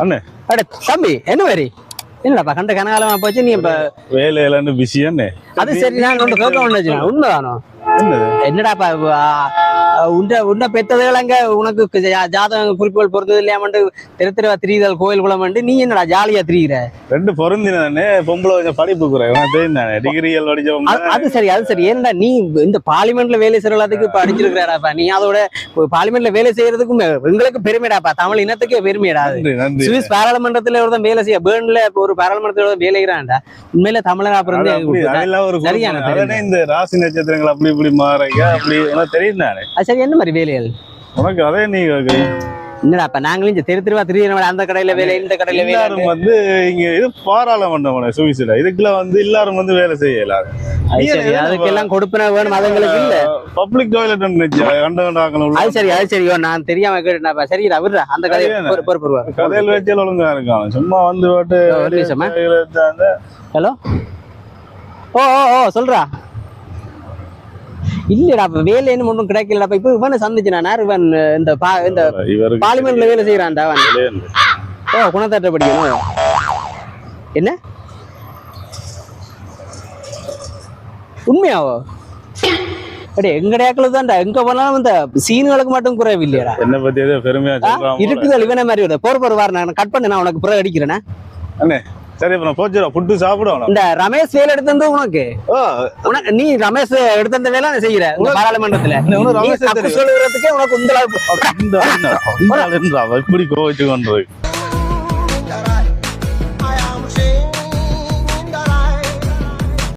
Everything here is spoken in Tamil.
அண்ணே. அட தம்பி என்ன மாதிரி என்னடாப்பா கண்ட கனகாலமா போச்சு நீ இப்ப வேலையிலன்னு பிஸி அண்ணே. அது சரி நான் கொண்டு கேட்க ஒண்ணு உண்மைதானோ? என்னது? என்னடாப்பா உண்ட பெத்ததுகள் அங்க உனக்கு ஜாதகம் குறிப்புகள் பொறுத்தது இல்லையாமட்டு தெரு தெருவா திரியுதல் கோயில் குளம் நீ என்னடா ஜாலியா திரியிற? ரெண்டு பொருந்தினே பொம்பளை கொஞ்சம் படிப்பு குறை டிகிரிகள் அது- சரி அது சரி ஏன்டா நீ இந்த பார்லிமெண்ட்ல வேலை செய்யறதுக்கு இப்ப அடிச்சிருக்கிறாடாப்பா நீ அதோட பார்லிமெண்ட்ல வேலை செய்யறதுக்கும் எங்களுக்கு பெருமைடாப்பா தமிழ் இனத்துக்கே பெருமைடா சுவிஸ் பாராளுமன்றத்துல ஒருத்தன் வேலை செய்ய பேர்ன்ல ஒரு பாராளுமன்றத்துல வேலை செய்யறான்டா உண்மையில தமிழக அப்புறம் சரியான இந்த ராசி நட்சத்திரங்கள் அப்படி இப்படி மாறங்க அப்படி தெரியும் சரி என்ன மாதிரி வேலைகள்? உனக்கு அதே நீ கேக்குறீங்க. என்னடாப்பா நாங்களும் இந்த தெரு தெருவா திரியிற அந்த கடையில வேலை இந்த கடையில வேலை எல்லாரும் வந்து இங்க இது பாராளுமன்றம் சுவிஸ்ல இதுக்குள்ள வந்து எல்லாரும் வந்து வேலை சரி அதுக்கெல்லாம் கொடுப்பின வேணும் அதுங்களுக்கு இல்ல. பப்ளிக் டாய்லெட் அது சரி அது சரி ஓ, நான் தெரியாம கேட்டுனாப்பா சரி விடுறா அந்த கதையை சரியான. பொறு பொறு பொறுவா கதையில் வச்சால் ஒழுங்கா இருக்கான் சும்மா வந்து ஹலோ? ஓ ஓ சொல்றா. இல்லடா அப்ப வேலைன்னு ஒன்றும் கிடைக்கலடா. இப்ப இவனை சந்திச்சு நான் இவன் இந்த பா இந்த பார்லிமெண்ட்ல வேலை செய்யறான்டா அவன். ஓ குணத்தாட்ட படிக்கணும். என்ன? உண்மையாவோ? அடே எங்க டேக்கில் தான்டா. எங்க போனாலும் இந்த சீனுகளுக்கு மட்டும் குறைவு இல்லையாடா என்னை பத்தி பெருமையா சொல்றான் போல. இருக்குது இவனை மாதிரி போற போற வார நான் கட் பண்ணி நான் உனக்கு பிறகு அடிக்கிறேன்னா அண்ணே சரி இப்ப நான் போச்சுடா புட்டு சாப்பிடுவோம் இந்த ரமேஷ் வேலை எடுத்தது உனக்கு ஓ உனக்கு நீ ரமேஷ் எடுத்த வேலை நான் செய்யற உங்க பாராளுமன்றத்துல ரமேஷ்? சொல்லுறதுக்கே உனக்கு இந்த இப்படி கோவிச்சு கொண்டு